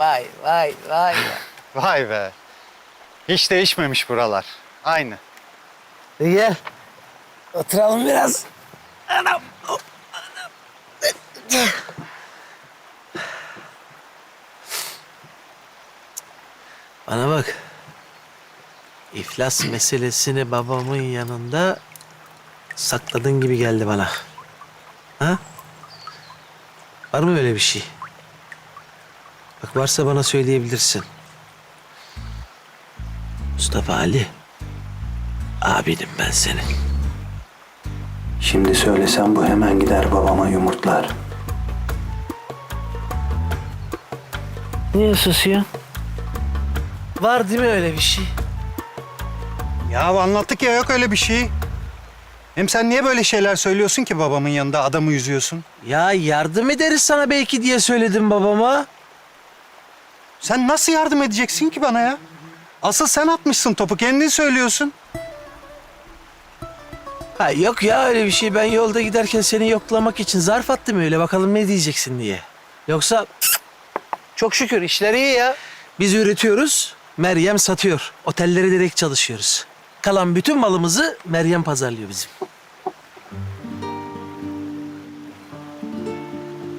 Vay vay vay. Vay be. Hiç değişmemiş buralar. Aynı. E gel. Oturalım biraz. Anam. anam. Bana bak. İflas meselesini babamın yanında sakladığın gibi geldi bana. Ha? Var mı öyle bir şey? Bak varsa bana söyleyebilirsin. Mustafa Ali. Abinim ben senin. Şimdi söylesem bu hemen gider babama yumurtlar. Niye susuyorsun? Var değil mi öyle bir şey? Ya anlattık ya yok öyle bir şey. Hem sen niye böyle şeyler söylüyorsun ki babamın yanında adamı yüzüyorsun? Ya yardım ederiz sana belki diye söyledim babama. Sen nasıl yardım edeceksin ki bana ya? Asıl sen atmışsın topu kendin söylüyorsun. Ha yok ya öyle bir şey. Ben yolda giderken seni yoklamak için zarf attım öyle bakalım ne diyeceksin diye. Yoksa çok şükür işleri iyi ya. Biz üretiyoruz, Meryem satıyor. Otellere direkt çalışıyoruz. Kalan bütün malımızı Meryem pazarlıyor bizim.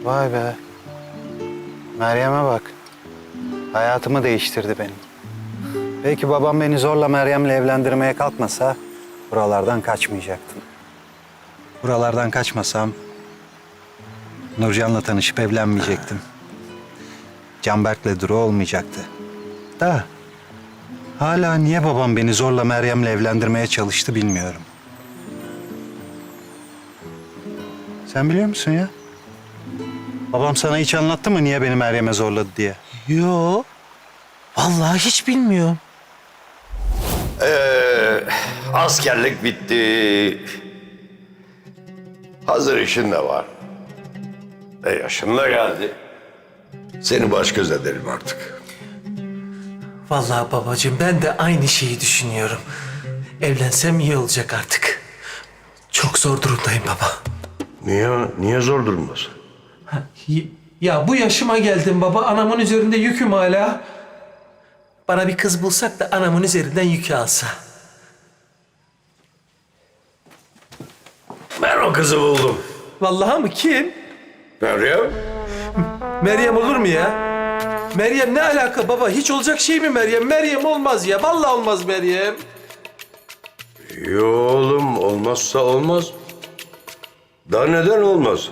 Vay be. Meryem'e bak. Hayatımı değiştirdi benim. Belki babam beni zorla Meryem'le evlendirmeye kalkmasa buralardan kaçmayacaktım. Buralardan kaçmasam Nurcan'la tanışıp evlenmeyecektim. Canberk'le Duru olmayacaktı. Da hala niye babam beni zorla Meryem'le evlendirmeye çalıştı bilmiyorum. Sen biliyor musun ya? Babam sana hiç anlattı mı niye beni Meryem'e zorladı diye? Yo. Vallahi hiç bilmiyorum. Ee, askerlik bitti. Hazır işin de var. E yaşın da geldi. Seni baş göz edelim artık. Vallahi babacığım ben de aynı şeyi düşünüyorum. Evlensem iyi olacak artık. Çok zor durumdayım baba. Niye, niye zor durumdasın? Y- Ya bu yaşıma geldim baba. Anamın üzerinde yüküm hala. Bana bir kız bulsak da anamın üzerinden yükü alsa. Ben o kızı buldum. Vallahi mı kim? Meryem. Meryem olur mu ya? Meryem ne alaka baba? Hiç olacak şey mi Meryem? Meryem olmaz ya. Vallahi olmaz Meryem. Yo oğlum olmazsa olmaz. Daha neden olmaz?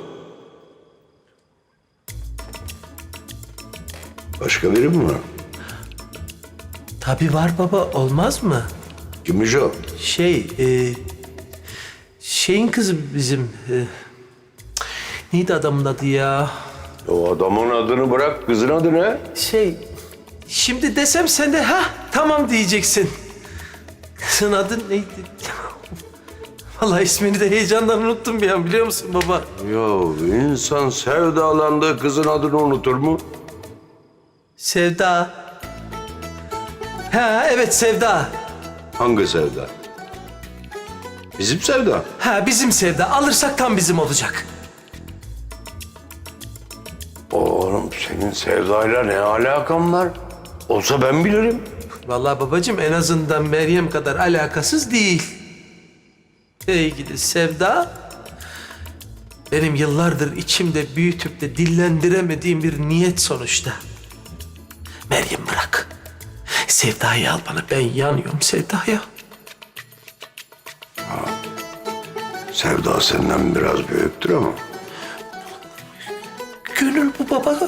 Başka biri mi var? Tabii var baba. Olmaz mı? Kimmiş o? Şey, e, şeyin kızı bizim. E, neydi adamın adı ya? O adamın adını bırak, kızın adı ne? Şey, şimdi desem sen de ha tamam diyeceksin. Kızın adı neydi? Vallahi ismini de heyecandan unuttum bir an biliyor musun baba? Ya insan sevdalandığı kızın adını unutur mu? Sevda. Ha evet Sevda. Hangi sevda? Bizim sevda. Ha bizim Sevda. Alırsak tam bizim olacak. Oğlum senin sevdayla ne alakan var? Olsa ben bilirim. Vallahi babacığım en azından Meryem kadar alakasız değil. Sevgili Sevda, benim yıllardır içimde büyütüp de dillendiremediğim bir niyet sonuçta. Meryem bırak. Sevda'yı al bana. Ben yanıyorum Sevda'ya. Sevda senden biraz büyüktür ama. Gönül bu baba.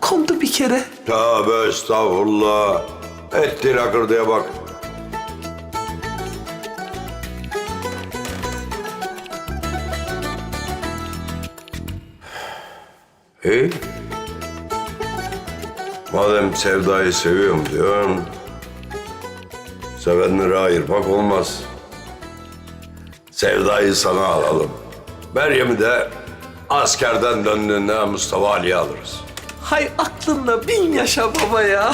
Kondu bir kere. Tövbe estağfurullah. Ettiğin akırdıya bak. İyi. Madem sevdayı seviyorum diyorsun, sevenleri ayırmak olmaz. Sevdayı sana alalım. Meryem'i de askerden döndüğünde Mustafa Ali'ye alırız. Hay aklınla bin yaşa baba ya.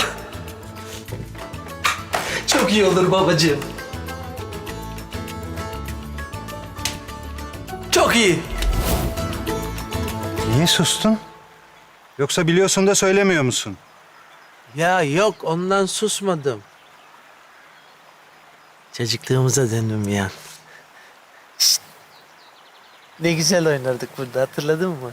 Çok iyi olur babacığım. Çok iyi. Niye sustun? Yoksa biliyorsun da söylemiyor musun? Ya yok ondan susmadım. Çocukluğumuza döndüm ya. Şşt! Ne güzel oynardık burada hatırladın mı?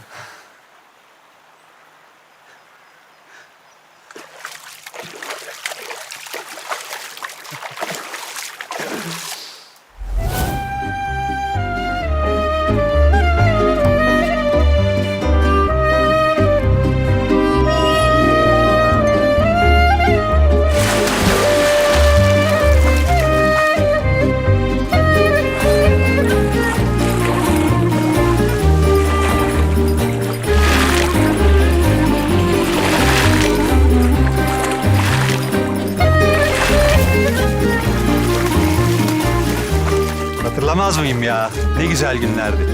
Hatırlamaz mıyım ya? Ne güzel günlerdi.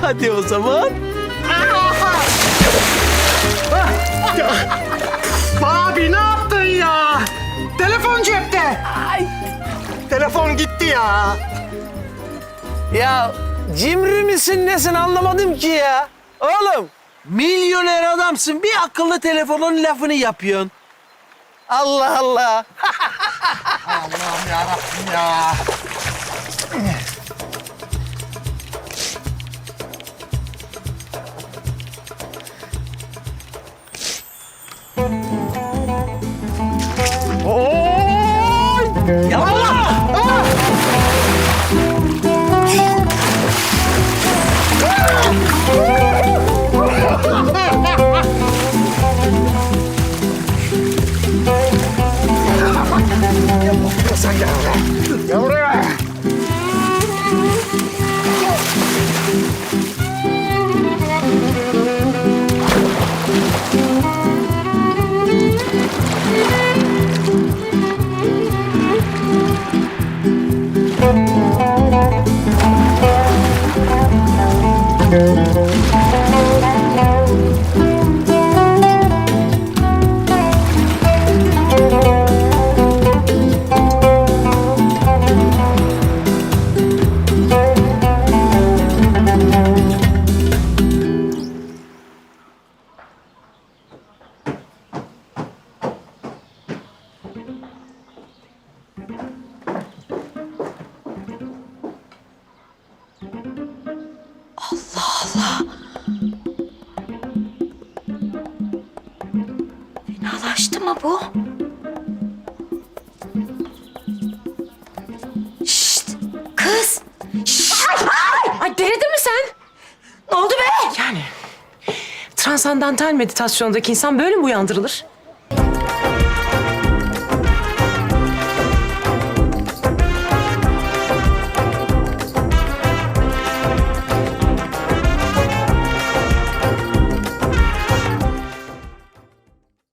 Hadi o zaman. Abi ne yaptın ya? Telefon cepte. Telefon gitti ya. Ya cimri misin nesin anlamadım ki ya. Oğlum milyoner adamsın bir akıllı telefonun lafını yapıyorsun. Allah Allah. Allah'ım yarabbim ya. Fenalaştı mı bu? Şşt! Kız! Şşt! Ay delirdin mi sen? Ne oldu be? Yani transandantal meditasyondaki insan böyle mi uyandırılır?